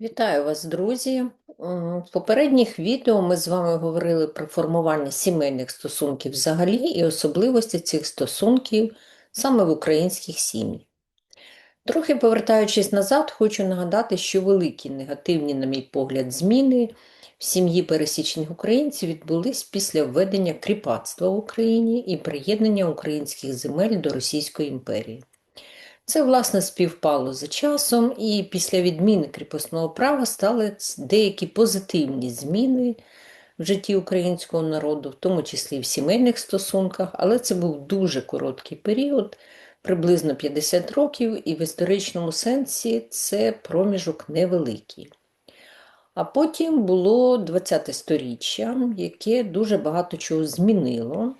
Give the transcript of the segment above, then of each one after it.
Вітаю вас, друзі! В попередніх відео ми з вами говорили про формування сімейних стосунків взагалі і особливості цих стосунків саме в українських сім'ях. Трохи повертаючись назад, хочу нагадати, що великі негативні, на мій погляд, зміни в сім'ї пересічних українців відбулись після введення кріпацтва в Україні і приєднання українських земель до Російської імперії. Це, власне, співпало за часом, і після відміни кріпосного права стали деякі позитивні зміни в житті українського народу, в тому числі в сімейних стосунках, але це був дуже короткий період, приблизно 50 років, і в історичному сенсі це проміжок невеликий. А потім було 20-те сторіччя, яке дуже багато чого змінило.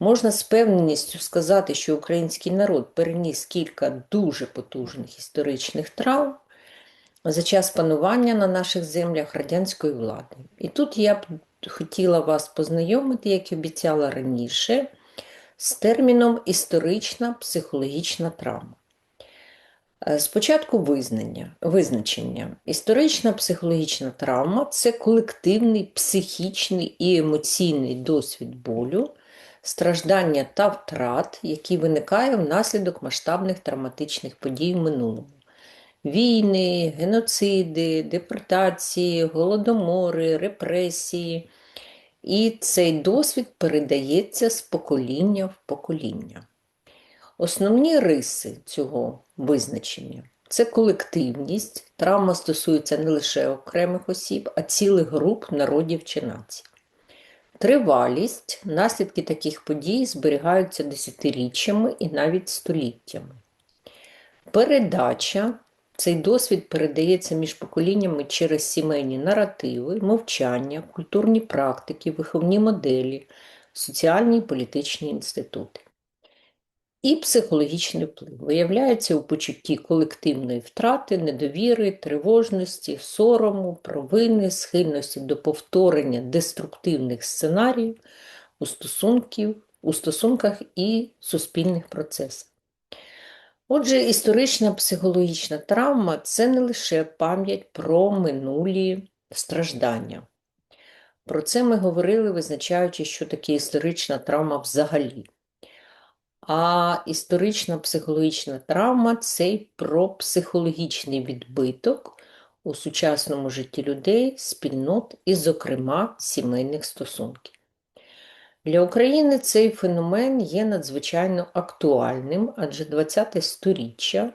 Можна з певністю сказати, що український народ переніс кілька дуже потужних історичних травм за час панування на наших землях радянської влади. І тут я б хотіла вас познайомити, як і обіцяла раніше, з терміном історична психологічна травма. Е, Спочатку визнання, визначення. Історична психологічна травма це колективний психічний і емоційний досвід болю, страждання та втрат, які виникає внаслідок масштабних травматичних подій в минулому. Війни, геноциди, депортації, голодомори, репресії. І цей досвід передається з покоління в покоління. Основні риси цього визначення це колективність. Травма стосується не лише окремих осіб, а цілих груп народів чи націй. Тривалість, наслідки таких подій зберігаються десятиріччями і навіть століттями. Передача цей досвід передається між поколіннями через сімейні наративи, мовчання, культурні практики, виховні моделі, соціальні і політичні інститути. І психологічний вплив виявляється у почутті колективної втрати, недовіри, тривожності, сорому, провини, схильності до повторення деструктивних сценаріїв у, стосунків, у стосунках і суспільних процесах. Отже, історична психологічна травма це не лише пам'ять про минулі страждання. Про це ми говорили, визначаючи, що таке історична травма взагалі. А історична психологічна травма це про психологічний відбиток у сучасному житті людей, спільнот і, зокрема, сімейних стосунків. Для України цей феномен є надзвичайно актуальним, адже ХХ сторіччя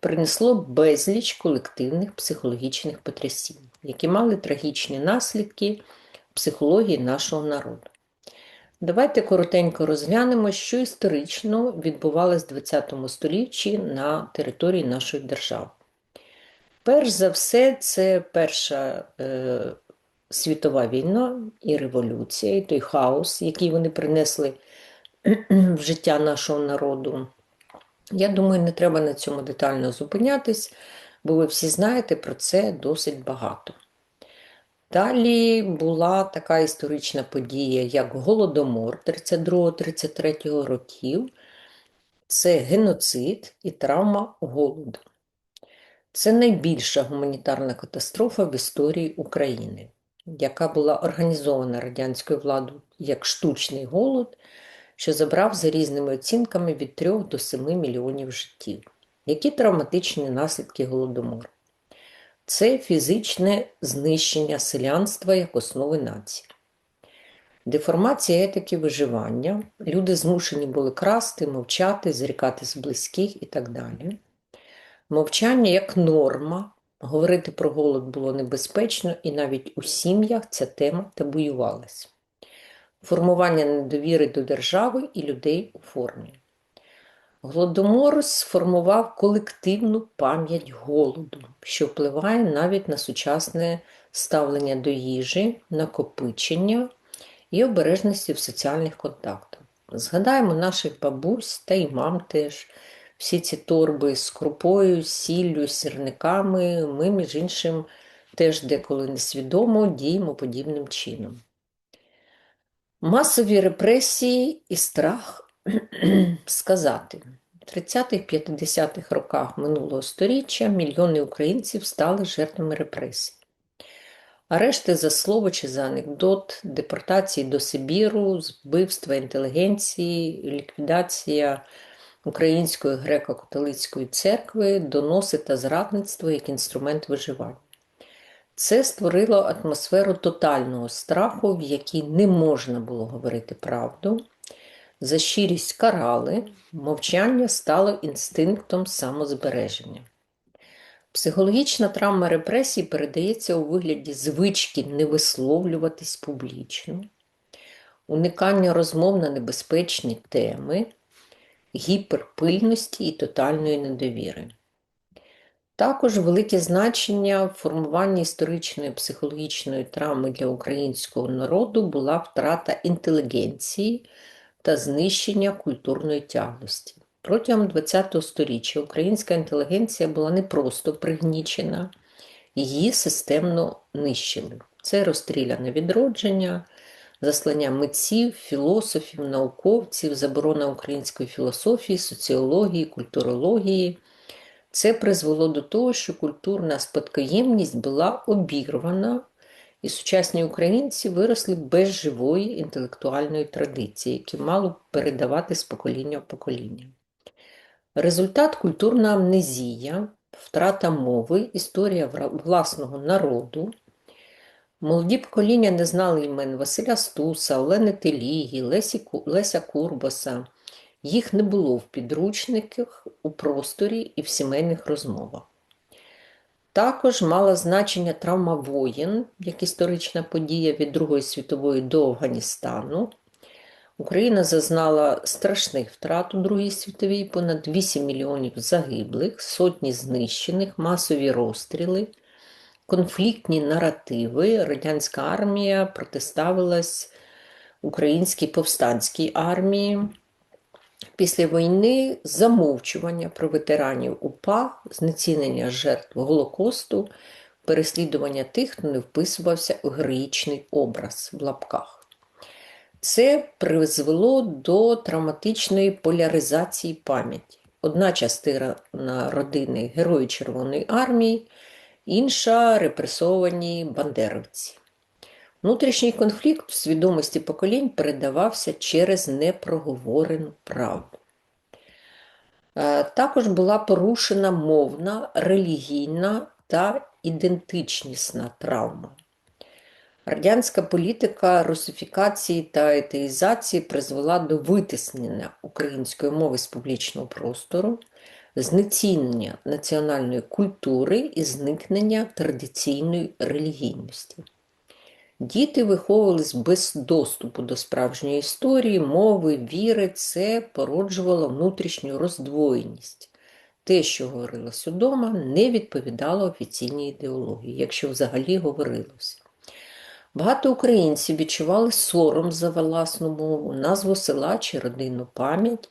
принесло безліч колективних психологічних потрясінь, які мали трагічні наслідки психології нашого народу. Давайте коротенько розглянемо, що історично відбувалось в ХХ столітті на території нашої держави. Перш за все, це Перша е, світова війна і революція, і той хаос, який вони принесли в життя нашого народу. Я думаю, не треба на цьому детально зупинятись, бо ви всі знаєте про це досить багато. Далі була така історична подія, як Голодомор 32-33 років. Це геноцид і травма голоду. Це найбільша гуманітарна катастрофа в історії України, яка була організована радянською владою як штучний голод, що забрав за різними оцінками від 3 до 7 мільйонів життів. Які травматичні наслідки голодомору? Це фізичне знищення селянства як основи нації. Деформація етики виживання. Люди змушені були красти, мовчати, зрікати з близьких і так далі. Мовчання як норма. Говорити про голод було небезпечно, і навіть у сім'ях ця тема табуювалася. Формування недовіри до держави і людей у формі. Голодомор сформував колективну пам'ять голоду, що впливає навіть на сучасне ставлення до їжі, накопичення і обережності в соціальних контактах. Згадаємо наших бабусь та й мам теж. Всі ці торби з крупою, сіллю, сірниками, ми, між іншим, теж деколи несвідомо діємо подібним чином. Масові репресії і страх сказати. В 30-50-х роках минулого століття мільйони українців стали жертвами репресій. Арешти за слово чи за анекдот, депортації до Сибіру, вбивства інтелігенції, ліквідація Української греко-католицької церкви, доноси та зрадництво як інструмент виживання. Це створило атмосферу тотального страху, в якій не можна було говорити правду. За щирість карали, мовчання стало інстинктом самозбереження. Психологічна травма репресій передається у вигляді звички не висловлюватись публічно, уникання розмов на небезпечні теми, гіперпильності і тотальної недовіри. Також велике значення в формуванні історичної психологічної травми для українського народу була втрата інтелігенції та знищення культурної тяглості. Протягом ХХ століття українська інтелігенція була не просто пригнічена, її системно нищили. Це розстріляне відродження, заслання митців, філософів, науковців, заборона української філософії, соціології, культурології. Це призвело до того, що культурна спадкоємність була обірвана, і сучасні українці виросли без живої інтелектуальної традиції, які мало передавати з покоління в покоління. Результат культурна амнезія, втрата мови, історія власного народу. Молоді покоління не знали імен Василя Стуса, Олени Телігі, Лесі, Леся Курбаса. Їх не було в підручниках, у просторі і в сімейних розмовах. Також мала значення травма воєн, як історична подія від Другої світової до Афганістану. Україна зазнала страшних втрат у Другій світовій, понад 8 мільйонів загиблих, сотні знищених, масові розстріли, конфліктні наративи. Радянська армія протиставилась українській повстанській армії. Після війни замовчування про ветеранів УПА, знецінення жертв Голокосту, переслідування тих, хто не вписувався у героїчний образ в лапках. Це призвело до травматичної поляризації пам'яті. Одна частина родини Герої Червоної армії, інша репресовані бандеровці. Внутрішній конфлікт в свідомості поколінь передавався через непроговорену правду. Е, також була порушена мовна, релігійна та ідентичнісна травма. Радянська політика русифікації та етеїзації призвела до витиснення української мови з публічного простору, знецінення національної культури і зникнення традиційної релігійності. Діти виховувались без доступу до справжньої історії, мови, віри, це породжувало внутрішню роздвоєність. Те, що говорилось удома, не відповідало офіційній ідеології, якщо взагалі говорилося. Багато українців відчували сором за власну мову, назву села чи родинну пам'ять.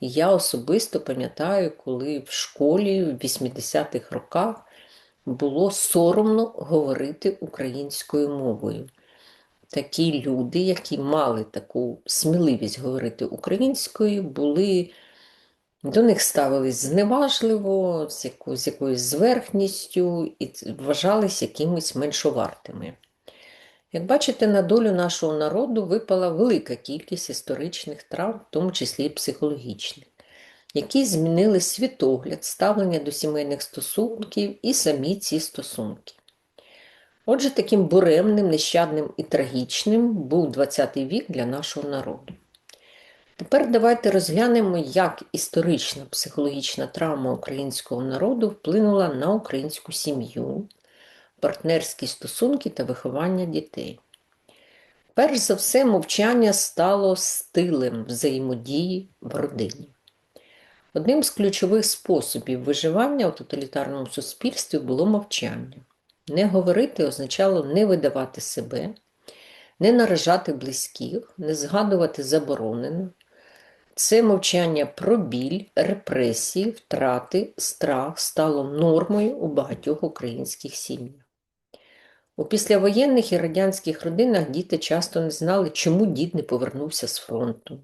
Я особисто пам'ятаю, коли в школі в 80-х роках було соромно говорити українською мовою. Такі люди, які мали таку сміливість говорити українською, були, до них ставились зневажливо, з якоюсь, з якоюсь зверхністю і вважались якимись меншовартими. Як бачите, на долю нашого народу випала велика кількість історичних травм, в тому числі і психологічних, які змінили світогляд, ставлення до сімейних стосунків і самі ці стосунки. Отже, таким буремним, нещадним і трагічним був ХХ вік для нашого народу. Тепер давайте розглянемо, як історична психологічна травма українського народу вплинула на українську сім'ю, партнерські стосунки та виховання дітей. Перш за все, мовчання стало стилем взаємодії в родині. Одним з ключових способів виживання у тоталітарному суспільстві було мовчання. Не говорити означало не видавати себе, не наражати близьких, не згадувати заборонено. Це мовчання про біль, репресії, втрати, страх стало нормою у багатьох українських сім'ях. У післявоєнних і радянських родинах діти часто не знали, чому дід не повернувся з фронту,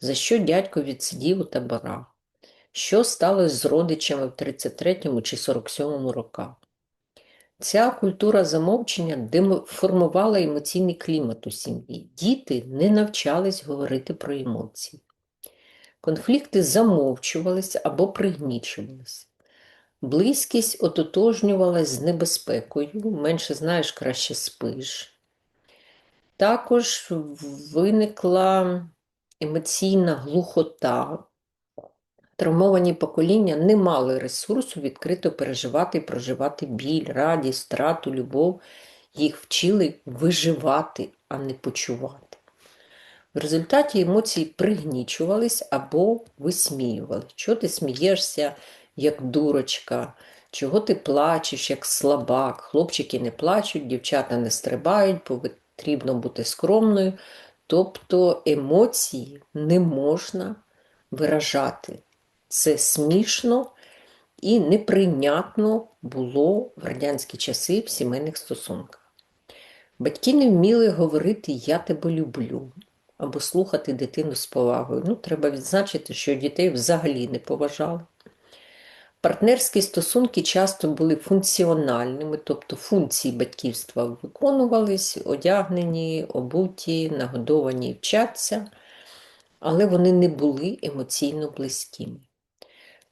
за що дядько відсидів у таборах, що сталося з родичами в 33 чи 47 роках. Ця культура замовчення деформувала емоційний клімат у сім'ї. Діти не навчались говорити про емоції. Конфлікти замовчувалися або пригнічувалися. Близькість ототожнювалась з небезпекою, менше знаєш, краще спиш. Також виникла емоційна глухота. Травмовані покоління не мали ресурсу відкрито переживати і проживати біль, радість, втрату, любов. Їх вчили виживати, а не почувати. В результаті емоції пригнічувались або висміювали. Чого ти смієшся, як дурочка, чого ти плачеш, як слабак. Хлопчики не плачуть, дівчата не стрибають, потрібно бути скромною. Тобто емоції не можна виражати. Це смішно і неприйнятно було в радянські часи в сімейних стосунках. Батьки не вміли говорити Я тебе люблю або слухати дитину з повагою. Ну, Треба відзначити, що дітей взагалі не поважали. Партнерські стосунки часто були функціональними, тобто функції батьківства виконувались, одягнені, обуті, нагодовані вчаться, але вони не були емоційно близькими.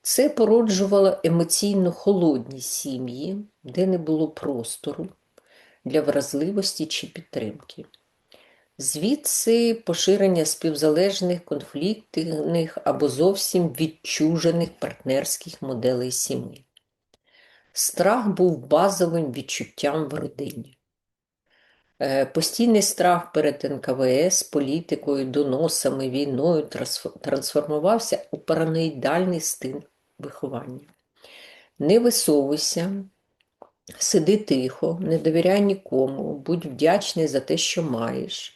Це породжувало емоційно холодні сім'ї, де не було простору для вразливості чи підтримки. Звідси поширення співзалежних, конфліктних або зовсім відчужених партнерських моделей сім'ї. Страх був базовим відчуттям в родині. Е, постійний страх перед НКВС, політикою, доносами, війною трансформувався у параноїдальний стиль виховання. Не висовуйся, сиди тихо, не довіряй нікому, будь вдячний за те, що маєш.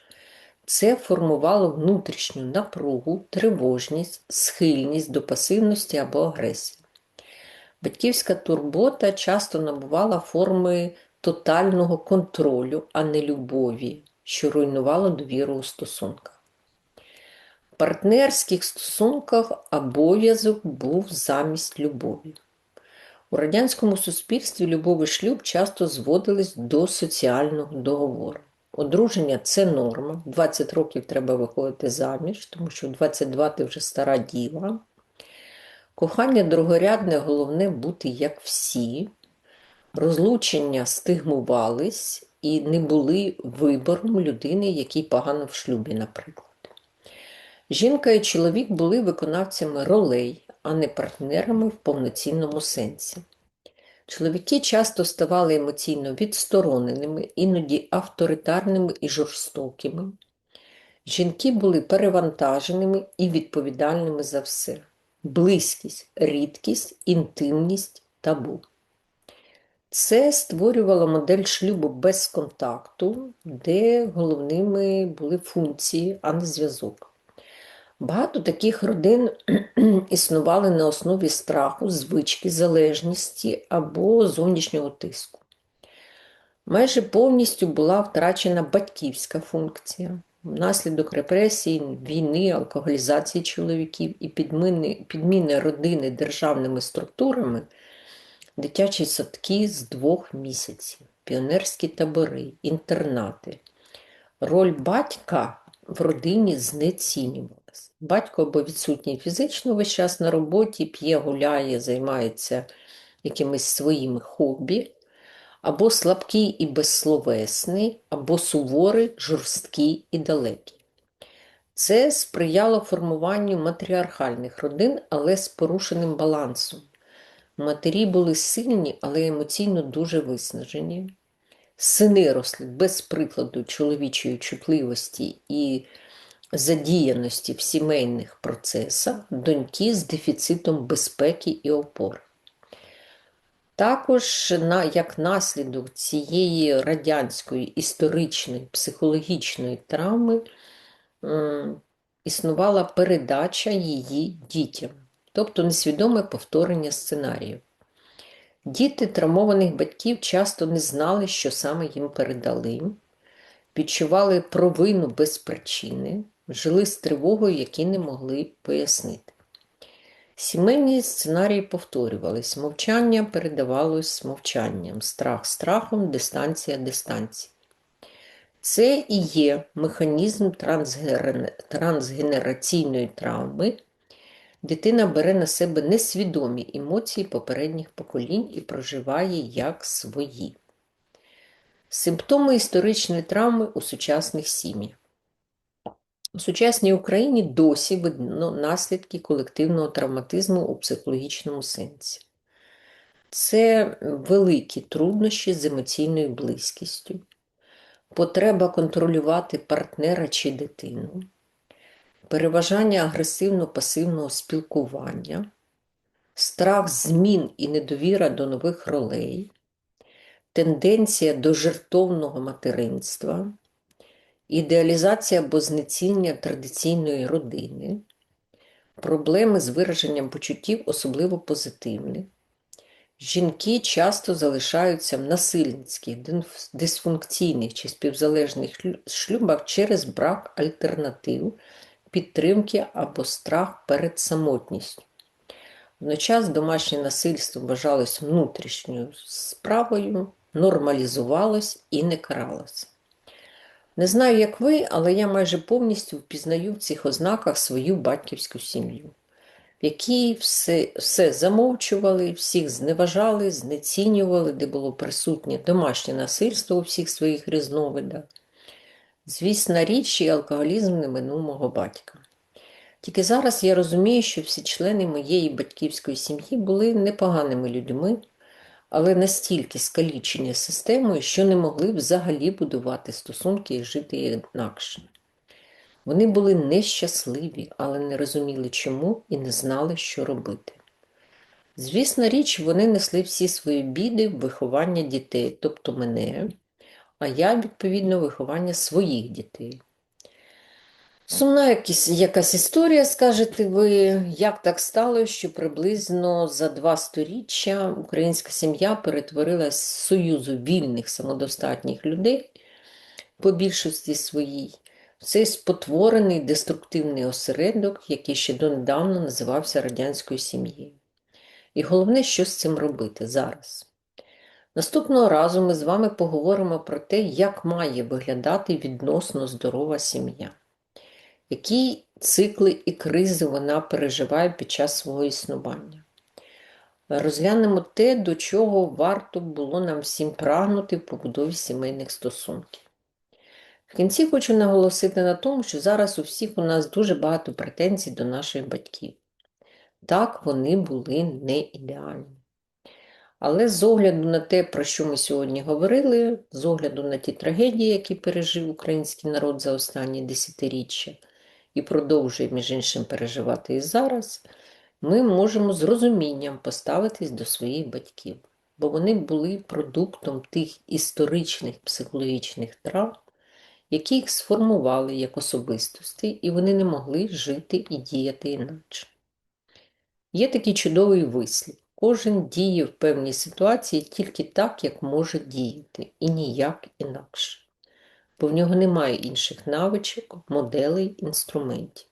Це формувало внутрішню напругу, тривожність, схильність до пасивності або агресії. Батьківська турбота часто набувала форми тотального контролю, а не любові, що руйнувало довіру у стосунках. В партнерських стосунках обов'язок був замість любові. У радянському суспільстві любов і шлюб часто зводились до соціального договору. Одруження це норма. 20 років треба виходити заміж, тому що 22 ти вже стара діва. Кохання другорядне, головне бути як всі. Розлучення стигмувались і не були вибором людини, який погано в шлюбі, наприклад. Жінка і чоловік були виконавцями ролей, а не партнерами в повноцінному сенсі. Чоловіки часто ставали емоційно відстороненими, іноді авторитарними і жорстокими. Жінки були перевантаженими і відповідальними за все. Близькість, рідкість, інтимність, табу. Це створювало модель шлюбу без контакту, де головними були функції, а не зв'язок. Багато таких родин існували на основі страху, звички, залежності або зовнішнього тиску. Майже повністю була втрачена батьківська функція. Внаслідок репресій, війни, алкоголізації чоловіків і підміни, підміни родини державними структурами, дитячі садки з двох місяців, піонерські табори, інтернати. Роль батька в родині знецінювала. Батько або відсутній фізично весь час на роботі, п'є, гуляє, займається якимись своїми хобі, або слабкий і безсловесний, або суворий, жорсткий і далекий. Це сприяло формуванню матріархальних родин, але з порушеним балансом. Матері були сильні, але емоційно дуже виснажені. Сини росли без прикладу чоловічої чутливості і задіяності в сімейних процесах доньки з дефіцитом безпеки і опори. Також, як наслідок цієї радянської історичної психологічної травми існувала передача її дітям, тобто несвідоме повторення сценаріїв. Діти травмованих батьків часто не знали, що саме їм передали, відчували провину без причини, жили з тривогою, які не могли пояснити. Сімейні сценарії повторювались, мовчання передавалось мовчанням, страх страхом, дистанція дистанції. Це і є механізм трансгенераційної травми. Дитина бере на себе несвідомі емоції попередніх поколінь і проживає як свої. Симптоми історичної травми у сучасних сім'ях. У сучасній Україні досі видно наслідки колективного травматизму у психологічному сенсі. Це великі труднощі з емоційною близькістю, потреба контролювати партнера чи дитину, переважання агресивно-пасивного спілкування, страх змін і недовіра до нових ролей, тенденція до жертовного материнства ідеалізація або знецінення традиційної родини, проблеми з вираженням почуттів, особливо позитивних. Жінки часто залишаються в насильницьких, дисфункційних чи співзалежних шлюбах через брак альтернатив, підтримки або страх перед самотністю. Водночас домашнє насильство вважалось внутрішньою справою, нормалізувалось і не каралось. Не знаю, як ви, але я майже повністю впізнаю в цих ознаках свою батьківську сім'ю, в якій все все замовчували, всіх зневажали, знецінювали, де було присутнє домашнє насильство у всіх своїх різновидах. Звісна річ, і алкоголізм не минув мого батька. Тільки зараз я розумію, що всі члени моєї батьківської сім'ї були непоганими людьми але настільки скалічені системою, що не могли взагалі будувати стосунки і жити інакше. Вони були нещасливі, але не розуміли чому і не знали, що робити. Звісна річ, вони несли всі свої біди в виховання дітей, тобто мене, а я, відповідно, виховання своїх дітей. Сумна якісь, якась історія, скажете ви, як так стало, що приблизно за два сторіччя українська сім'я перетворилась з союзу вільних самодостатніх людей по більшості своїй, в цей спотворений деструктивний осередок, який ще донедавна називався радянською сім'єю. І головне, що з цим робити зараз. Наступного разу ми з вами поговоримо про те, як має виглядати відносно здорова сім'я які цикли і кризи вона переживає під час свого існування. Розглянемо те, до чого варто було нам всім прагнути в побудові сімейних стосунків. В кінці хочу наголосити на тому, що зараз у всіх у нас дуже багато претензій до наших батьків. Так, вони були не ідеальні. Але з огляду на те, про що ми сьогодні говорили, з огляду на ті трагедії, які пережив український народ за останні десятиріччя, і продовжує, між іншим, переживати і зараз, ми можемо з розумінням поставитись до своїх батьків, бо вони були продуктом тих історичних психологічних травм, які їх сформували як особистості, і вони не могли жити і діяти інакше. Є такий чудовий вислів. Кожен діє в певній ситуації тільки так, як може діяти, і ніяк інакше бо в нього немає інших навичок, моделей, інструментів.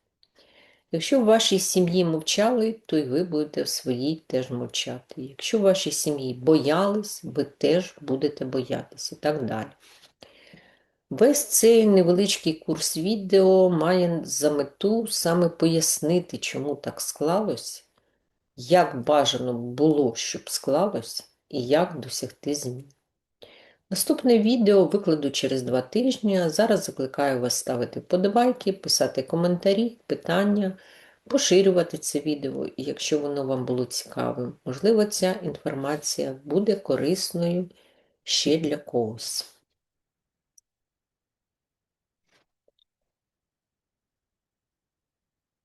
Якщо в вашій сім'ї мовчали, то й ви будете в своїй теж мовчати. Якщо в вашій сім'ї боялись, ви теж будете боятися і так далі. Весь цей невеличкий курс відео має за мету саме пояснити, чому так склалось, як бажано було, щоб склалось, і як досягти змін. Наступне відео викладу через два тижні. Зараз закликаю вас ставити подобайки, писати коментарі, питання, поширювати це відео, і якщо воно вам було цікавим, можливо, ця інформація буде корисною ще для когось.